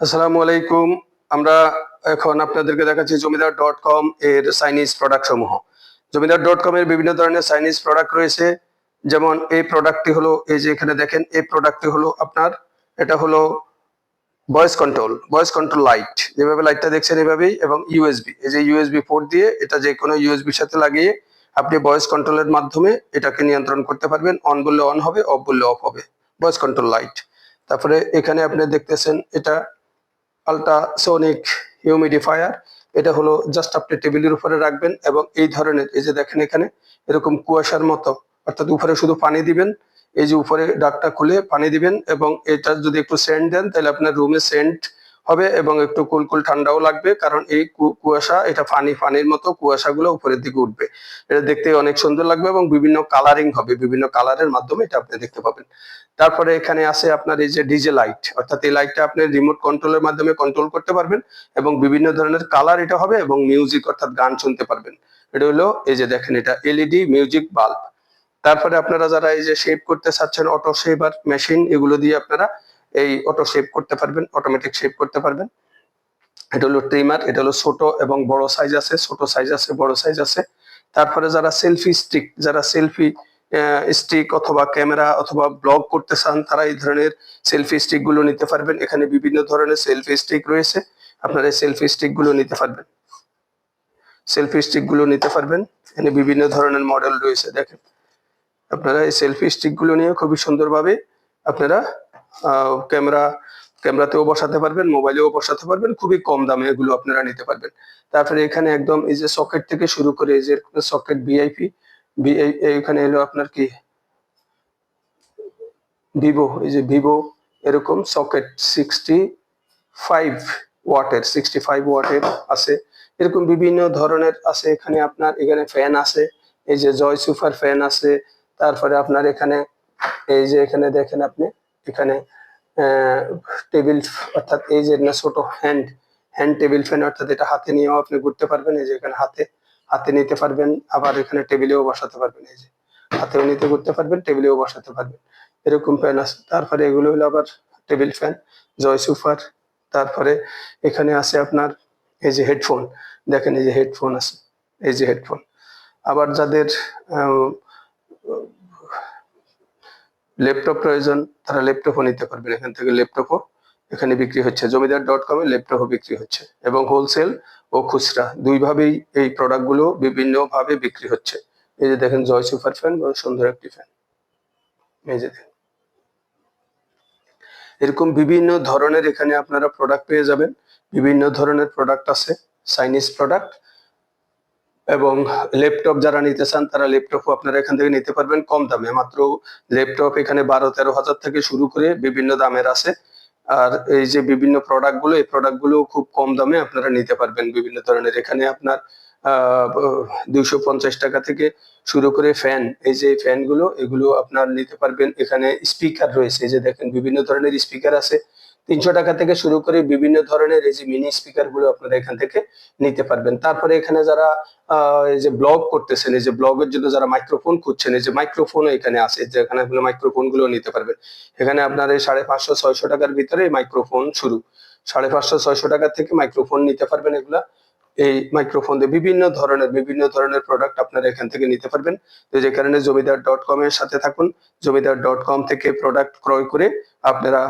আসসালামু আলাইকুম। আমরা এখন আপনাদেরকে দেখাচ্ছি জমিদার ডট কম এর চাইনিজ প্রোডাক্ট সমূহ। জমিদার ডট কম এর বিভিন্ন ধরনের চাইনিজ প্রোডাক্ট রয়েছে। যেমন এই প্রোডাক্টটি হলো, এই যে এখানে দেখেন, এই প্রোডাক্টটি হলো আপনার, এটা হলো voice control voice control light যেভাবে লাইটটা দেখছেন এভাবেই, এবং ইউএসবি এই যে ইউএসবি পোর্ট দিয়ে এটা যে কোনো ইউএসবির সাথে লাগিয়ে আপনি ভয়েস কন্ট্রোলের মাধ্যমে এটাকে নিয়ন্ত্রণ করতে পারবেন। অন বললে অন হবে অফ বললে অফ হবে। ভয়েস কন্ট্রোল লাইট তারপরে এখানে আপনি দেখতেছেন, এটা আলট্রাসোনিক হিউমিডিফায়ার এটা হলো জাস্ট আপনি টেবিলের উপরে রাখবেন এবং এই ধরনের, এই যে দেখেন এখানে, এরকম কুয়াশার মতো, অর্থাৎ উপরে শুধু পানি দিবেন, এই যে উপরে ডাকটা খুলে পানি দিবেন এবং এটা যদি একটু সেন্ট দেন, তাহলে আপনার রুমে সেন্ট হবে এবং একটু কুলকুল ঠান্ডাও লাগবে, কারণ এই কুয়াশা, এটা ফানি ফানির মতো কুয়াশাগুলো উপরের দিকে উঠবে। এটা দেখতে অনেক সুন্দর লাগবে এবং বিভিন্ন কালারিং হবে, বিভিন্ন কালারের মাধ্যমে এটা আপনি দেখতে পাবেন। তারপরে এখানে আছে আপনার এই যে ডিজে লাইট, অর্থাৎ এই লাইটটা আপনি রিমোট কন্ট্রোলের মাধ্যমে কন্ট্রোল করতে পারবেন এবং বিভিন্ন ধরনের কালার এটা হবে এবং মিউজিক অর্থাৎ গান শুনতে পারবেন। এটা হলো এই যে দেখেন, এটা এলইডি মিউজিক বাল্ব তারপরে আপনারা যারা এই যে শেপ করতে চাচ্ছেন অটো শেপার মেশিন এগুলো দিয়ে আপনারা এই অটো শেপ করতে পারবেন অটোমেটিক শেপ করতে পারবেন। এটা হলো ট্রিমার এটা হলো ছোট এবং বড় সাইজ আছে, ছোট সাইজ আছে, বড় সাইজ আছে। তারপরে যারা সেলফি স্টিক যারা সেলফি স্টিক অথবা ক্যামেরা অথবা ব্লগ করতে চান, তারা এই ধরনের সেলফি স্টিকগুলো নিতে পারবেন। এখানে বিভিন্ন ধরনের সেলফি স্টিক রয়েছে, আপনারা এই সেলফি স্টিকগুলো নিতে পারবেন। সেলফি স্টিকগুলো নিতে পারবেন। এখানে বিভিন্ন ধরনের মডেল রয়েছে, দেখেন। আপনারা এই সেলফি স্টিকগুলো নিয়ে খুবই সুন্দরভাবে আপনারা ক্যামেরা, ক্যামেরাতেও বসাতে পারবেন, মোবাইলেও বসাতে পারবেন, খুবই কম দামে এগুলো আপনারা নিতে পারবেন। তারপরে এখানে একদম এই যে সকেট থেকে শুরু করে এই যে সকেট ভিআইপি এখানে এলো আপনার কি? ভিভো এই যে ভিভো এরকম সকেট সিক্সটি ফাইভ ওয়াটের সিক্সটি ফাইভ ওয়াটের আছে। এরকম বিভিন্ন ধরনের আছে, এখানে আপনার এখানে ফ্যান আছে, এই যে জয় সুপার ফ্যান আছে, তারপরে আপনার এখানে, এই যে এখানে দেখেন আপনি এখানে টেবিল অর্থাৎ এই যে না ছোট হ্যান্ড হ্যান্ড টেবিল ফ্যান অর্থাৎ এটা হাতে নিয়েও আপনি ঘুরতে পারবেন। এই যে এখানে হাতে হাতে নিতে পারবেন, আবার এখানে টেবিলেও বসাতে পারবেন। এই যে হাতেও নিতে ঘুরতে পারবেন টেবিলেও বসাতে পারবেন। এরকম ফ্যান আছে। তারপরে এগুলো হলো আবার টেবিল ফ্যান জয় সুপার তারপরে এখানে আছে আপনার এই যে হেডফোন দেখেন এই যে হেডফোন আছে, এই যে হেডফোন আবার যাদের ল্যাপটপ প্রয়োজন, তারা ল্যাপটপও নিতে পারবেন এখান থেকে ল্যাপটপও এখানে বিক্রি হচ্ছে। জমিদার ডট কমে ল্যাপটপও বিক্রি হচ্ছে এবং হোলসেল ও খুচরা দুইভাবেই এই প্রোডাক্টগুলো বিভিন্নভাবে বিক্রি হচ্ছে। এই যে দেখেন জয় সুপার ফ্যান বড় সুন্দর একটি ফ্যান এই যে। এরকম বিভিন্ন ধরনের এখানে আপনারা প্রোডাক্ট পেয়ে যাবেন। বিভিন্ন ধরনের প্রোডাক্ট আছে চাইনিজ প্রোডাক্ট এবং ল্যাপটপ যারা নিতে চান, তারা ল্যাপটপও আপনারা এখান থেকে নিতে পারবেন। কম দামে, মাত্র ল্যাপটপ এখানে বারো তেরো হাজার থেকে শুরু করে বিভিন্ন দামের আছে। আর এই যে বিভিন্ন প্রোডাক্টগুলো, এই প্রোডাক্টগুলো খুব কম দামে আপনারা নিতে পারবেন। বিভিন্ন ধরনের, এখানে আপনার দুইশো পঞ্চাশ টাকা থেকে শুরু করে ফ্যান এই যে ফ্যানগুলো, এগুলো আপনার নিতে পারবেন। এখানে স্পিকার রয়েছে, এই যে দেখেন বিভিন্ন ধরনের স্পিকার আছে। তিনশো টাকা থেকে শুরু করে বিভিন্ন ধরনের এই যে মিনি স্পিকারগুলো আপনারা এখান থেকে নিতে পারবেন। তারপরে এখানে যারা এই যে ব্লগ করতেছেন, এই যে ব্লগের জন্য যারা মাইক্রোফোন খুঁজছেন, এই যে মাইক্রোফোনও এখানে আছে, যে এখানে আপনি মাইক্রোফোনগুলো নিতে পারবেন। এখানে আপনার এই সাড়ে পাঁচশো, ছয়শো টাকার ভিতরে মাইক্রোফোন শুরু। সাড়ে পাঁচশো, ছয়শো টাকার থেকে মাইক্রোফোন নিতে পারবেন এগুলা। এই মাইক্রোফোন দিয়ে বিভিন্ন ধরনের বিভিন্ন ধরনের প্রোডাক্ট আপনারা এখান থেকে নিতে পারবেন। তো যে কারণে জমিদার ডট কম এর সাথে থাকুন। জমিদার ডট কম থেকে প্রোডাক্ট ক্রয় করে আপনারা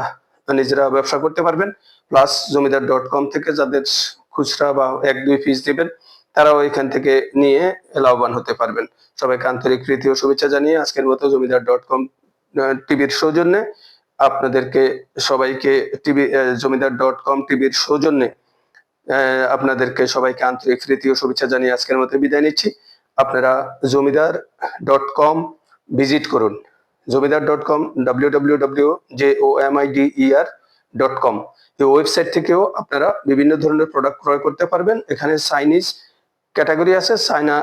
নিজেরা ব্যবসা করতে পারবেন। প্লাস জমিদার ডট কম থেকে যাদের খুচরা বা এক, দুই পিস দিবেন, তারাও এখান থেকে নিয়ে লাভবান হতে পারবেন। সবাইকে আন্তরিক প্রীতি ও শুভেচ্ছা জানিয়ে আজকের মতো জমিদার ডট কম টিভির সৌজন্যে আপনাদেরকে সবাইকে টিভি জমিদার ডট কম টিভির সৌজন্যে আপনাদেরকে সবাইকে আন্তরিক প্রীতি ও শুভেচ্ছা জানিয়ে আজকের মতো বিদায় নিচ্ছি। আপনারা জমিদার ডট কম ভিজিট করুন। Zamindar dot com W W W J O M I D R dot com এই ওয়েবসাইট থেকেও আপনারা বিভিন্ন ধরনের প্রোডাক্ট ক্রয় করতে পারবেন। এখানে চাইনিজ ক্যাটাগরি আছে China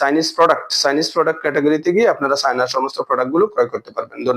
Chinese product Chinese product ক্যাটাগরিতে গিয়ে আপনারা চাইনার সমস্ত প্রোডাক্টগুলো ক্রয় করতে পারবেন।